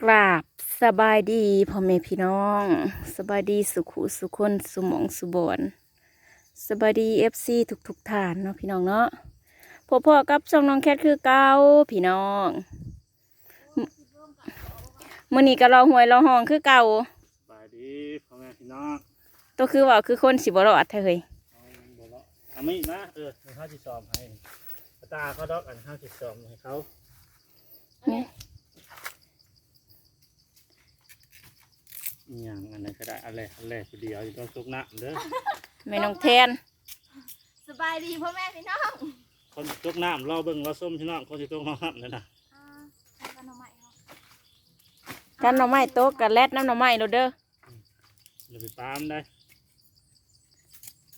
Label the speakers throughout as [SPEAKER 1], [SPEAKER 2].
[SPEAKER 1] กราบสบายดีพ่อแม่พี่น้อง สบายดีสุขุสุคนสุหมองสุบอนสบายดีเอฟซีทุกทุกๆท่านเนาะพี่น้องเนาะพ่อพ่อๆกับช่องน้องแคทคือเก้าพี่น้องมมื่อนี้ก็รอหวยรอห้องคือเก่า
[SPEAKER 2] สบายดีพ่อแม่พี่น้อง
[SPEAKER 1] ตัวคือว่าคือคนสิบรอดเธอเฮ้ย
[SPEAKER 2] เอาบ่ละเอาไม่นะเออให้เขาจิสอมให้ตาเขาดอกอันเขาจิสอมให้เขา อหย่างอันไหนก็ได้อันแรกอันแรกคือเดียวอยู่ต้องซุกน้ำเด้อ
[SPEAKER 1] แม่น้องแทน
[SPEAKER 3] สบายดีพ่อแม่พี่น้อง
[SPEAKER 2] คนซุกน้ำรอเบิ่งรอส้มพี่น้องคนที่ต้องน้ำเลยนะ
[SPEAKER 3] อ่าใช้กันเอาใหม่เนาะ
[SPEAKER 1] กันหน่อไม้โต๊ะกันแลดน้ำหน่อไม้โลดเด้อ
[SPEAKER 2] เดี๋ยวไปตามได้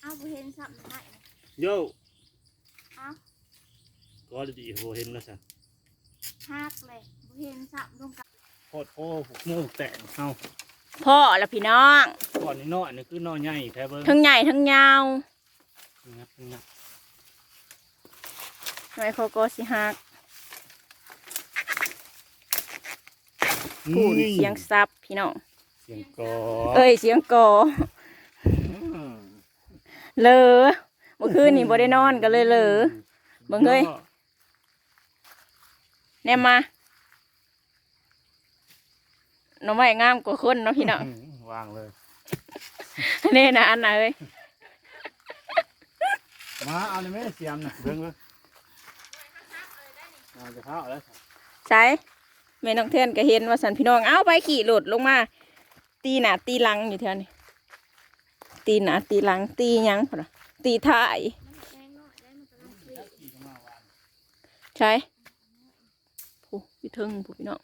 [SPEAKER 3] เอาบ่เห็นสับหน่อใหม่นะ
[SPEAKER 2] โย่
[SPEAKER 3] เอา
[SPEAKER 2] ก็ดีโหเห็นแล้วสิ
[SPEAKER 3] หักเลยบ่เห็นสับลงกัน
[SPEAKER 2] โคตรโอ้ผูกมูกแตกเอา
[SPEAKER 1] พ่อละพี่น้อง
[SPEAKER 2] ก่อนนี้น้อยนี่คือน้อยใหญ่แท้เบิ้ง
[SPEAKER 1] ทั้งใหญ่ทั้งยาว
[SPEAKER 2] งับงับ
[SPEAKER 1] ไม้โคโกสิฮัก
[SPEAKER 2] อื
[SPEAKER 1] พู
[SPEAKER 2] ม
[SPEAKER 1] ดเสียงซับพี่น้อง
[SPEAKER 2] เสียงกอ
[SPEAKER 1] เอ้ยเสียงกอ
[SPEAKER 2] อืม
[SPEAKER 1] เลอเมื่อคืนนี่บ่ได้นอนก็เลยเลอเบิ่งเอ้ยแนมมา หน้องไม้งามกว่าคนเนาะพี่น้อง
[SPEAKER 2] อืมวางเลย
[SPEAKER 1] นี่นะอันน่ะเอ้ย
[SPEAKER 2] มาเอาในแม่เสียมนะเบิ่งเลยเอาจะเข้าแล้ว
[SPEAKER 1] ใช่แม่น้องเทนก็เห็นว่าสันพี่น้องเอาไปขี่หลุดลงมา ตีหน้าตีหลังอยู่เท่านี้ตีหน้าตีหลังตีหยังพุ่นน่ะตีท้าย
[SPEAKER 3] มันแพงเนาะได้มันกำลังคุย
[SPEAKER 1] ใช่ผู้พี่เทิงผู้พี่น้อง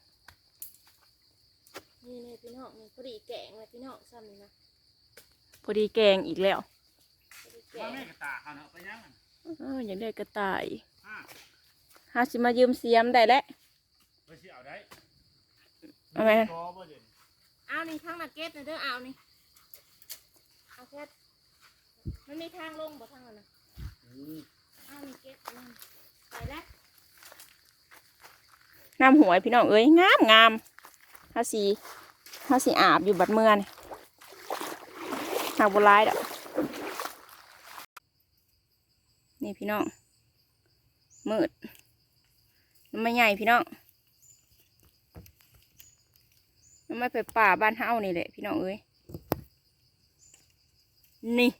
[SPEAKER 3] นี่เลยพี่น้องนี่พอดีแกงเลยพี่น้องซ้ำนี่นะ
[SPEAKER 1] พอดีแกงอีกแล้ว
[SPEAKER 3] พอดีแก
[SPEAKER 2] มางแม่กระตาเขาเนาะไปยัง
[SPEAKER 1] เอออยากได้กระต่าย
[SPEAKER 2] อ่า
[SPEAKER 1] หาสิมายืมเสียมได้แล้ว
[SPEAKER 2] ไปสิเอาได้
[SPEAKER 1] เอาไหม
[SPEAKER 2] กอบ่เด่น
[SPEAKER 3] เอานี่ทางนักเก็ตนะเด้อเอานี่เอาแค่มันมีทางลงบ่ทางนั้นนะ
[SPEAKER 2] อืม
[SPEAKER 3] เอานี่เก็ตลงไปแล้ว
[SPEAKER 1] น้ำหวยพี่น้องเอ้ยงามงามห้าสี ห้าสีอาบอยู่บัดเมืองหากบร้ายดอกนี่พี่น้องมืดมันไม่ใหญ่พี่น้องมันไม่ไปป่าบ้านเฮานี่แหละพี่น้องเอ้ยนี่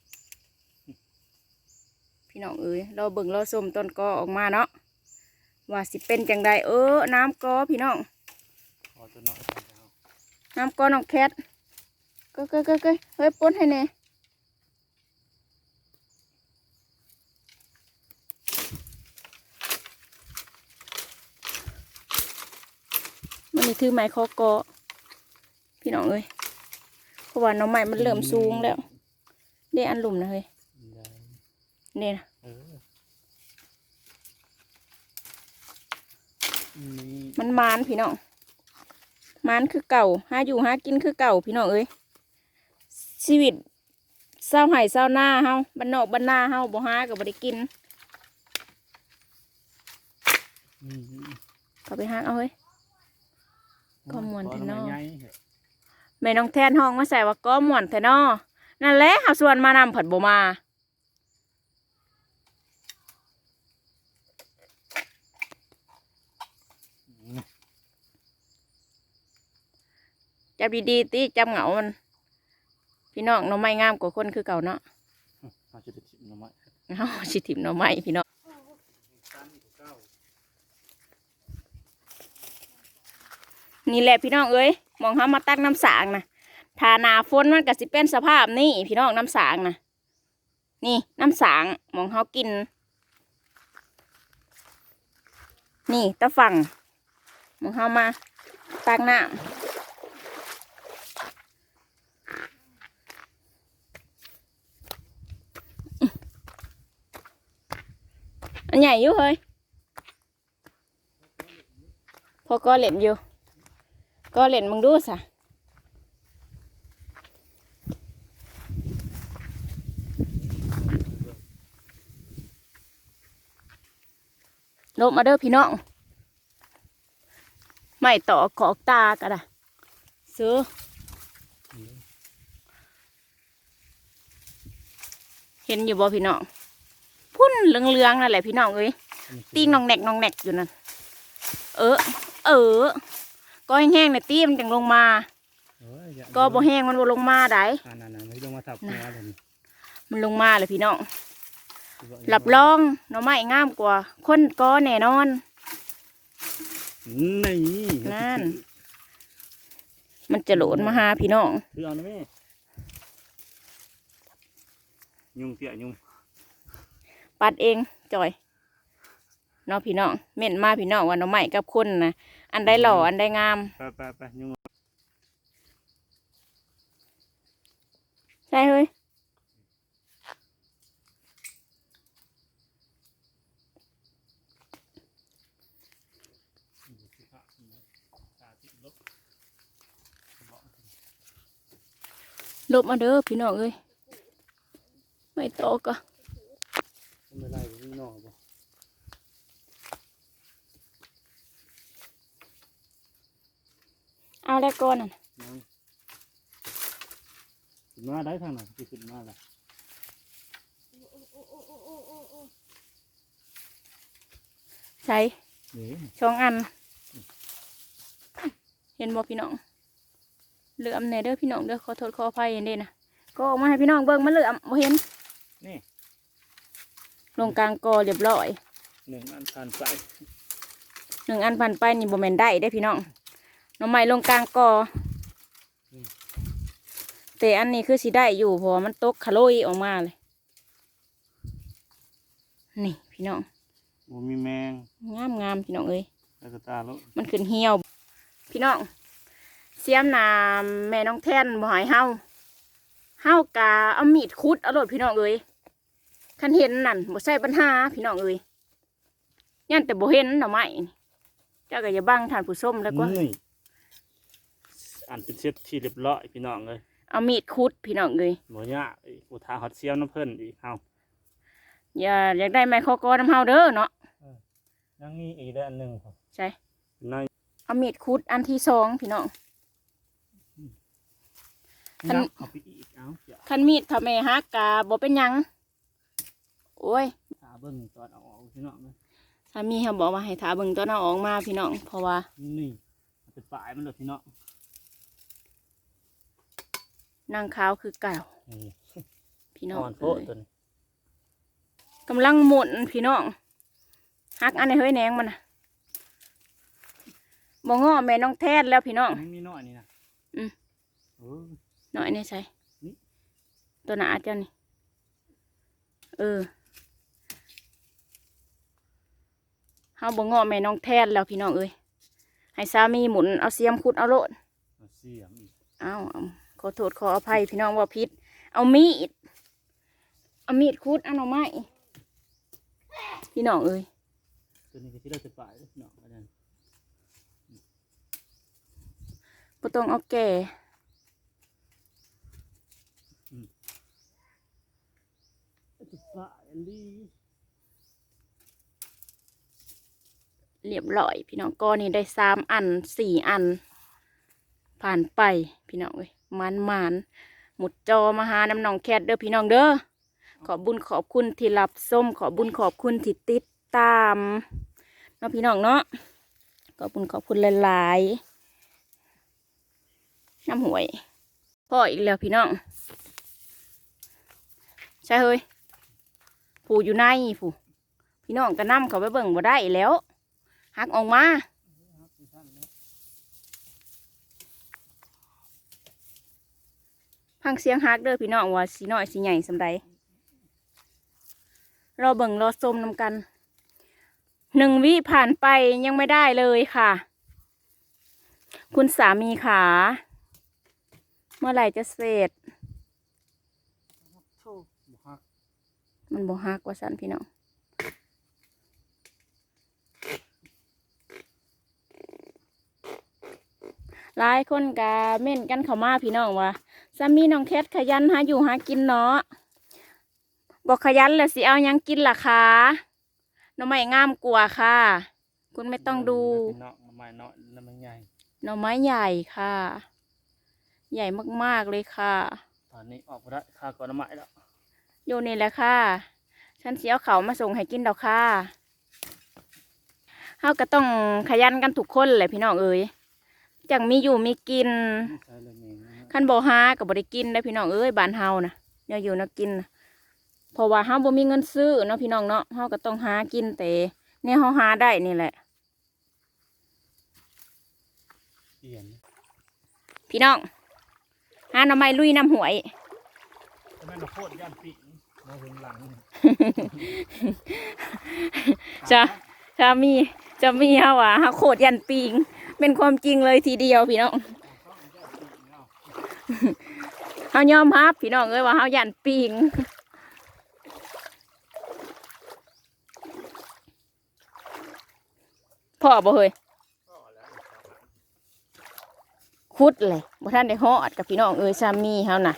[SPEAKER 1] พี่น้องเอ้ยเราเบิ่งเราส้มต้นกอออกมาเนาะว่าสิเป็นจังใดเออน้ำกอพี่น้อง
[SPEAKER 2] อ น่อยก่อนเอา
[SPEAKER 1] น้ำกอน้องแคทก็ก็ก็ก็เฮ้ยป้นให้แน่มันนี่ถือไม้คอกอพี่น้องเอ้ยเพราะว่าน้องใหม่มันเริ่มสูงแล้วเด้อันหลุมนะเฮ้ย
[SPEAKER 2] ได้
[SPEAKER 1] เนี่นะ
[SPEAKER 2] เออนี่
[SPEAKER 1] มันมานพี่น้อง มานคือเก่าหาอยู่หากินคือเก่าพี่น้องเอ้ยชีวิตเศร้าไห้เศร้าหน้าเฮาบ้านนอกบ้านนาเฮาบ่หาก็บ่ได้กิน
[SPEAKER 2] อืม
[SPEAKER 1] เขาไปหาเอาเฮ้ยข้อมูลแท้เนาะ
[SPEAKER 2] ขอหอยใหญ่เถอะ
[SPEAKER 1] แม่น้องแทนห้องมาใส่ว่าก็ม่วนแท้นอนั่นแหละเฮาส่วนมานำผัดบ่มา จับดีๆติจับเหงามัน พี่น้องหน้องไม้งามกว่าคนคือเก่าเนาะ
[SPEAKER 2] เอาจะได้ชิมหน่อไม้
[SPEAKER 1] เอาสิถิมหน้องไม้พี่น้อง
[SPEAKER 2] สั้นกว่าเก้า
[SPEAKER 1] นี่แหละพี่น้องเอ้ยมองเฮามาตักน้ำสางนะถ้าหนาฝนมันก็สิเป็นสภาพนี่พี่น้องน้ำสางนะนี่น้ำสางมองเฮากิน นี่ตะฝั่งมองเฮามาตักน้ำ อันใหญ่อยู่เฮ้ยพอก็เหล็มอยู่ ก็เล่นมึงดูสะลบมาเด้อพี่น้องไม่ต่อกอกตาก็ได้ซื้อเห็นอยู่บ่พี่น้อง พุ่นเหลืองๆนั่นแหละพี่น้องเอ้ยตีงนองแนกนองแนกอยู่นั่นเออ เออ ก็แห้งๆเนี่ยตีมันจังลงมา
[SPEAKER 2] เอ้ยอย่า
[SPEAKER 1] ก็บ่แห้งมันบ่ลงมาได้
[SPEAKER 2] อ่านั่นๆไม่ต้องมาทับหัวเลยนี่
[SPEAKER 1] มันลงมาเลยพี่น้องหลับรองหน่อไม้งามกว่า คนก็แน่นอน
[SPEAKER 2] นี่
[SPEAKER 1] นั่น มันจะโหลดมาหาพี่น้อง
[SPEAKER 2] คือเอานะแม่ยุงเปียยุง
[SPEAKER 1] ปัดเองจอยเนาะพี่น้องเม่นมาพี่น้องว่าหน่อไม้กับคนนะอันใดหล่ออันใดงาม
[SPEAKER 2] ไปไปไปยุง
[SPEAKER 1] ใช่เฮ้ยลบมาเด้อพี่น้องเอ้ยไม่โตก็
[SPEAKER 2] ไม่ไล่ไปข้างนอกบ่
[SPEAKER 1] เอาแล้วก่อนน่ะ
[SPEAKER 2] นั่งขึ้นมาได้ทางไหนที่ขึ้นมาล่ะ
[SPEAKER 1] ใช่
[SPEAKER 2] นี่
[SPEAKER 1] ช่องอัน เห็นบ่พี่น้องเหลื่อมแน่เด้อพี่น้องเด้อขอโทษขออภัยเห็นเด้นะก็ออกมาให้พี่น้องเบิ่งมันเหลื่อมบ่เห็น
[SPEAKER 2] นี่
[SPEAKER 1] ลงกลางกอเรียบร้อย
[SPEAKER 2] หนึ่งอันผ่านไป
[SPEAKER 1] หนึ่งอันพันไปนี่บ่แม่นได้ได้อพี่น้องหน้องใหม่ลงกลางกออแต่อันนี้คือสิได้อยู่เพราะว่ามันตกขะโลยออกมาเลย นี่พี่น้อง
[SPEAKER 2] บ่มีแมง
[SPEAKER 1] งามงามพี่น้องเอ้ย
[SPEAKER 2] แล้วก็ตาแล้ว
[SPEAKER 1] มันขึ้นเหี่ยว พี่น้องเสียมหนาแม่น้องแท่นบ่ใหายเฮาเฮากะเอามีดคุดเอาโลดพี่น้องเอ้ย คันเห็นนั่นบ่ใช่ปัญหาพี่น้องเอ้ยยันแต่บ่เห็นหน่อไม้นี่เจ้าก็อย่าบังท่านผู้ชมแล้วก็
[SPEAKER 2] นี่อันเป็นเซตที่เรียบร้อยพี่น้องเลย
[SPEAKER 1] เอามีดคุดพี่น้องเอ้ย
[SPEAKER 2] บ่ยากอีกอุทาฮอตเซียวน้ำเพิ่นอีกเฮา
[SPEAKER 1] อย่าอยากได้ไม้ข้อกอน้ำเฮาเด้อเนาะ
[SPEAKER 2] ยังมีอีกได้อันหนึงครับ
[SPEAKER 1] ใช่
[SPEAKER 2] ใน
[SPEAKER 1] เอามีดคุดอันที่สองพี่น้องคัน
[SPEAKER 2] ยับเข้าไปอีกเอ้าเดี๋ยว
[SPEAKER 1] คันมีดถ้าแม่ฮักกะบ่เป็นหยัง โอ้ย
[SPEAKER 2] ตาเบิ่งตอนเอาออกพี่น้องเลย
[SPEAKER 1] สามีเขาบอกว่าให้ถาเบิ่งตอนเอาออกมาพี่น้อง เพราะว่า
[SPEAKER 2] นี่มันเป็นปลายมันเลยพี่น้อง
[SPEAKER 1] นางขาวคือเก่า
[SPEAKER 2] นี่
[SPEAKER 1] พี่น้อง
[SPEAKER 2] อ่อนโพด
[SPEAKER 1] เอ้ย
[SPEAKER 2] ตัวนี้
[SPEAKER 1] กำลังหมุนพี่น้องฮักอันนี้เฮ้ยแหนงมันน่ะบ่ง้อแม่น้องแทนแล้วพี่น้อง
[SPEAKER 2] มันมีน้อยนี่นะ
[SPEAKER 1] อืม
[SPEAKER 2] เออ
[SPEAKER 1] น้อยนี่ใช่
[SPEAKER 2] นี่
[SPEAKER 1] ตัวหนาเจ้านี่ เออ เฮาบ่ง้อแม่น้องแทนแล้วพี่น้องเอ้ยให้สามีหมุนเอาเสียมขุดเอาโลด
[SPEAKER 2] เอาเสียมอีก
[SPEAKER 1] เอาเอาขอโทษขออภัยพี่น้องว่าพิษเอามีดเอามีดคุดเอาหน่อไม้พี่น้องเอ้ย
[SPEAKER 2] ตัวนี้ก็ที่เราจะปลายเลยพี่น้องอันนั้น
[SPEAKER 1] บ่ต้องเอาแก่
[SPEAKER 2] จะปลายอันนี้
[SPEAKER 1] เรียบร้อย พี่น้องก้อนนี้ได้สามอันสี่อัน ผ่านไปพี่น้องเอ้ยมันมันหมุดจอมาหาน้ำน้องแคทเด้อพี่น้องเด้อขอบุญขอบคุณที่รับส้มขอบุญขอบคุณที่ติดตามเนาะพี่น้องเนาะขอบุญขอบคุณหลายๆน้ำหวยพ่ออีกแล้วพี่น้องใช่เฮ้ยผูอยู่ในผูพี่น้องก็นำเขาไปเบิ่งบ่ได้แล้ว หักออกมาพังเสียงฮักเด้อพี่น้องว่าสีน้อยสีใหญ่สำใดรอเบิ่งรอชมนำกันหนึ่งวิผ่านไปยังไม่ได้เลยค่ะ คุณสามีขา เมื่อไหร่จะเสร็จ
[SPEAKER 2] โชคบุฮัก
[SPEAKER 1] มันบ่ฮักว่าสันพี่น้อง หลายคนกะเม่นกันเข้ามาพี่น้องว่าสามีน้องแคทขยันหาอยู่หากินเนาะบอกขยันแล้วสิเอาหยังกินล่ะคะหน้องไม่งามกลัวาค่ะ คุณไม่ต้องดู
[SPEAKER 2] พี่น้องไมม้น้อยน้ำมันใหญ่
[SPEAKER 1] หน่อไม้ใหญ่ค่ะ ใหญ่มากๆเลยค่ะ
[SPEAKER 2] ตอนนี้ออกมาได้ค่าก่อนน้ำไม้แล้ว
[SPEAKER 1] อยู่นี่แหละค่ะฉันเสียเขาวมาส่งให้กินดอกค่ะเฮาก็ต้องขยันกันทุกคนแหละพี่น้องเอ้ย จังมีอยู่มีกิน
[SPEAKER 2] ใช่เลยเองนะฮะ
[SPEAKER 1] คันบ่หาก็บ่ได้กินได้อพี่น้องเอ้ยบ้านเฮานะเนี่ยอยู่นะกินน่ะเพราะว่าเฮาบ่มีเงินซื้อเนาะพี่น้องเนาะเฮาก็ต้องหากินแต่เนี่ยเฮาหาได้นี่แหละ
[SPEAKER 2] เปลี่ยน
[SPEAKER 1] พี่น้องหาหน่อไม้ลุยน้ำหวย
[SPEAKER 2] ทำไมเราโคตรย่านปีกมาถึงหลัง
[SPEAKER 1] จะจะมีจะมีเฮาว่าเฮาโคตรยันปิง เป็นความจริงเลยทีเดียวพี่น้องเฮายอมรับพี่น้องเอ้ยว่าเฮายันปิงพ่อบ่เฮ้ยคุดเลยบ่ท่านได้ฮอดกับพี่น้องเอ้ยสามีเฮาน่ะ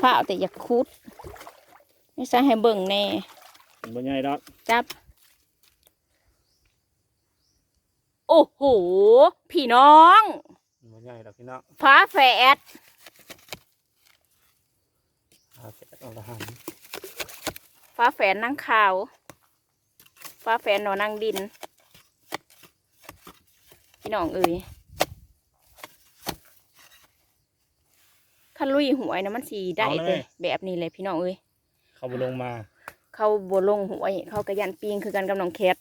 [SPEAKER 1] พระเอาแต่อยากคุดไม่ใช่ให้เบิ่งแน่
[SPEAKER 2] มันบ่ใหญ่ดอก
[SPEAKER 1] จับ โอ้โห พี่น้อง
[SPEAKER 2] มันบ่ใหญ่ดอกพี่น้อง
[SPEAKER 1] ฟ้าแฝด
[SPEAKER 2] เอาเสร็จเอาละหัน
[SPEAKER 1] ฟ้าแฝดนั่งขาว ฟ้าแฝดหนอนั่งดิน พี่น้องเอ้ยคันลุยหวยนะมันสีได้แต่แบบนี้เลยพี่น้องเอ้ย
[SPEAKER 2] เขาบ่ลงมา
[SPEAKER 1] เขาบลงหวย เขากระยันปีงคือกันกับน้องแคท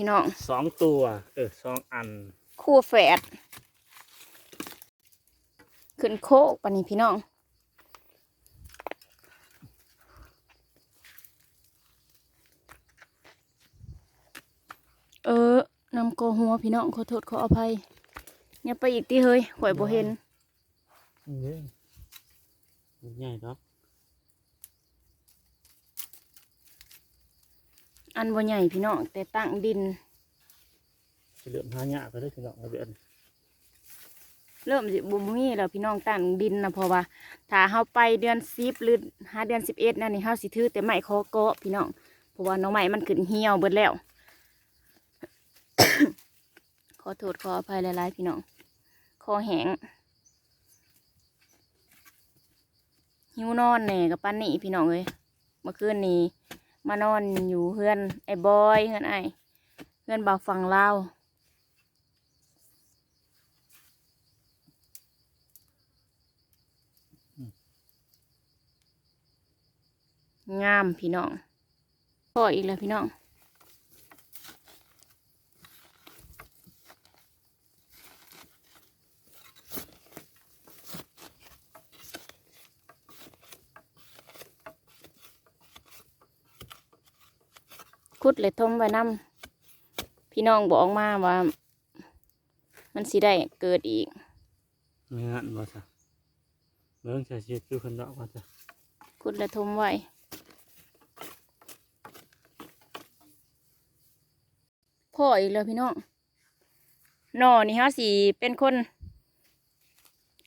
[SPEAKER 1] พี่น้อง
[SPEAKER 2] สองตัว เออสองอัน
[SPEAKER 1] คู่แฝดขึ้นโคกปานนี้พี่น้องเออนำโกหัวพี่น้องขอโทษขออภัยอย่าไปอีกที่เฮ้ยข่อยบ่เห็น
[SPEAKER 2] นี่มันใหญ่ดอก
[SPEAKER 1] อันบ่ใหญ่พี่น้องแต่ตั้งดิน
[SPEAKER 2] สิเหลือมหายากก็ได้พี่น้องเอาเดือน
[SPEAKER 1] เริ่มสิบ่มีแล้วพี่น้องตั้งดินนะเพราะว่าถ้าเฮาไปเดือนสิบหรือหาเดือนสิบเอ็ดนั่นนี่เฮาสิถือแต่ไม้คอเกาะพี่น้องเพราะว่าน้องไม้มันขึ้นเหี่ยวเบิดแล้ว ขอโทษขออภัยหลายๆพี่น้องคอแห้งหิวนอนแหน่กับปันนี่พี่น้องเอ้ยเมื่อคืนนี้ มานอนอยู่เฮือนไอ้บอยเฮือนไอ้เฮือนบ่าวฝั่งลาวงามพี่น้องพออีกแล้วพี่น้อง คุดเลยทมไว้น้ำพี่น้องบอกมาว่า มันสิได้เกิดอีก
[SPEAKER 2] ไม่งั้นบ่ซะเบิ่งใส่ชีวิตอยู่คนดอกว่าจ้ะ
[SPEAKER 1] คุดเลยทมไว้พ่ออีกแล้วพี่น้องนอนี่ฮะสิเป็นคน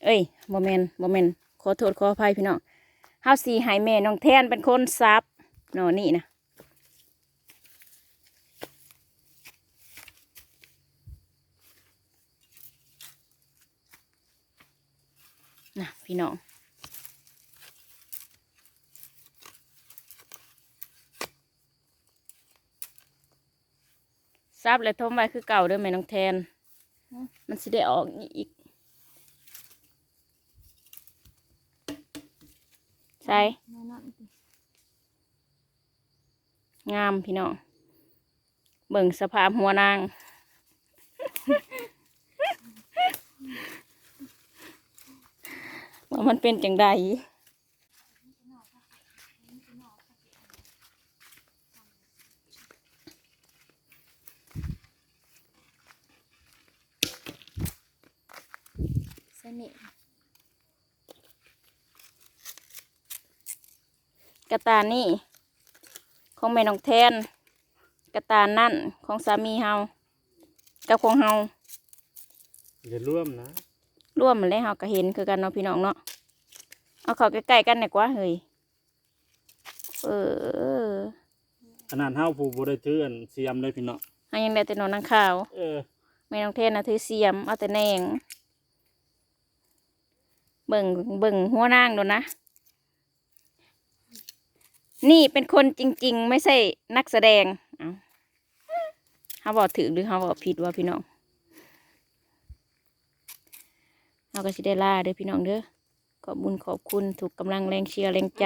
[SPEAKER 1] เอ้ยบ่แมนบ่แมนขอโทษขออภัยพี่น้องเฮาสีหายแม่น้องแทนเป็นคนซับนอนี่นะ นะพี่น้องซับและทมไว้คือเก่าด้อแม่น้องแทน มันสิได้ออกอีกใช่งามพี่น้องเบิ่งสภาพหัวนาง ว่ามันเป็นจังใดสนิทกระตายนี่ ของแม่น้องแทน กระตายนั่นของสามีเฮากับของเฮา
[SPEAKER 2] อย่าร่วมนะ
[SPEAKER 1] ร่วมมาแล้วเฮาก็เห็นคือกันเนาะพี่น้องเนาะ เอาเข้าใกล้ๆกันหน่อยกว่าเฮ้ยเออ
[SPEAKER 2] ขนาดเฮาผู้บ่ได้ถืออันเสียมเลยพี่เนาะ
[SPEAKER 1] เฮายังได้แต่นอนนังข่าว
[SPEAKER 2] เออ
[SPEAKER 1] แม่น้องเทนนะถือเสียมเอาแต่แหนงเบิ่งเบิ่งหัวนางโดนนะ นี่เป็นคนจริง ๆ ไม่ใช่นักแสดงเอาเขาบอกถือหรือเขาบอกผิดว่าพี่น้องเราก็สิได้ล่าเด้อพี่น้องเด้อ ขอบุญขอบคุณถูกกำลังแรงเชียร์แรงใจ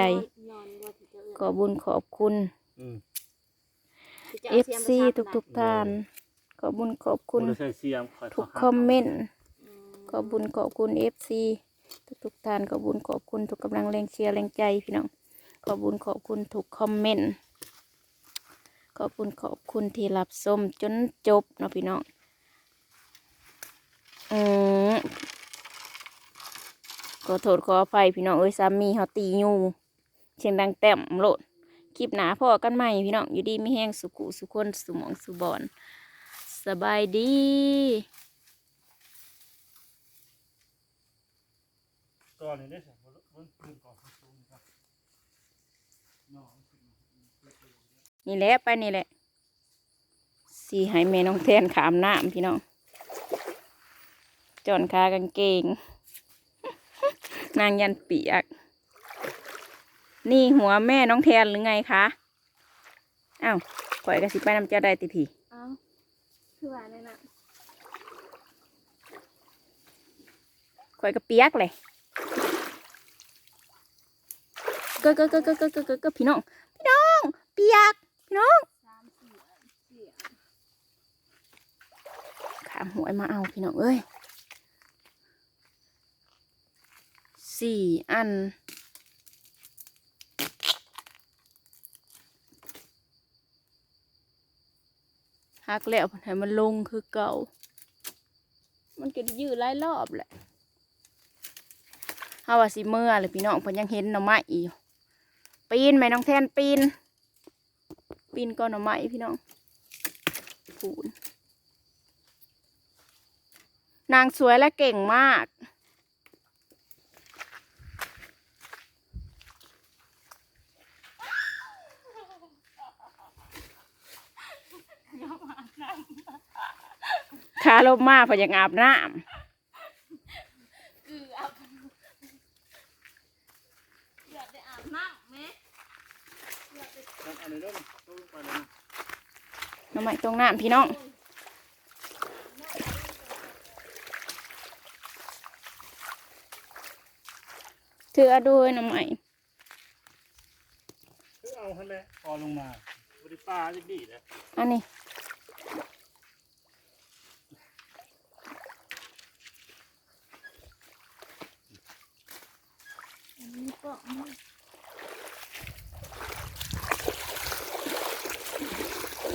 [SPEAKER 1] ขอบุญขอบคุณเอฟซีทุกทุกท่าน ขอบุญขอบคุณทุกคอมเมนต์ขอบุญขอบคุณเอฟซีทุกทุกท่านขอบุญขอบคุณทุกกำลังแรงเชียร์แรงใจพี่น้องขอบุญขอบคุณทุกคอมเมนต์ขอบคุณขอบคุณที่รับชมจนจบเนาะพี่น้องอืม ขอโทษขออภัยพี่น้องเอ้ยสามีเขาตีอยู่เชียงดังแต้มโลดคลิปหนาพ่อกันใหม่พี่น้องอยู่ดีไม่แห้งสุขุสุคนสุหมองสุบอนสบายดี
[SPEAKER 2] ก่อนนี้นี่
[SPEAKER 1] แหละไปนี่แหละสีให้แม่น้องแทนขามน้ำพี่น้องจอนคากางเกง นางยันเปียก นี่หัวแม่น้องแทนหรือไงคะอ้าวข่อยกระสิไปนำเจ้าได้ติพี่
[SPEAKER 3] เอ้าคือว่านั่นน่ะ
[SPEAKER 1] ข่อยก็เปียกเลยก็ก็ก็ก็ก็ก็ก็พี่น้อง พี่น้อง เปียก พี่น้อง
[SPEAKER 3] สามสี่อันสี่อัน
[SPEAKER 1] ขามหวยมาเอาพี่น้องเอ้ย สี่อัน หักแล้วให้มันลงคือเก่า มันก็ยืดหลายรอบแหละเฮาว่าสิเมื่อเลยพี่น้องเพิ่นยังเห็นหน่อไม้อยู่ปีนไหมน้องแทนปีน ปีนก้อนหน่อไม้พี่น้องผูนนางสวยและเก่งมาก ขาลมมากพอยังอาบน้
[SPEAKER 3] คืออาเลือดได้อาบน้ำไหม
[SPEAKER 2] น้ำ
[SPEAKER 1] น้ำไม้ตรงน้ำพี่น้องถืออาด้วยน้ำไม้
[SPEAKER 2] คือเอาหั่แหละพอลงมาบ่ได้ปาจักดีเลย
[SPEAKER 1] อันนี้
[SPEAKER 3] อันนี้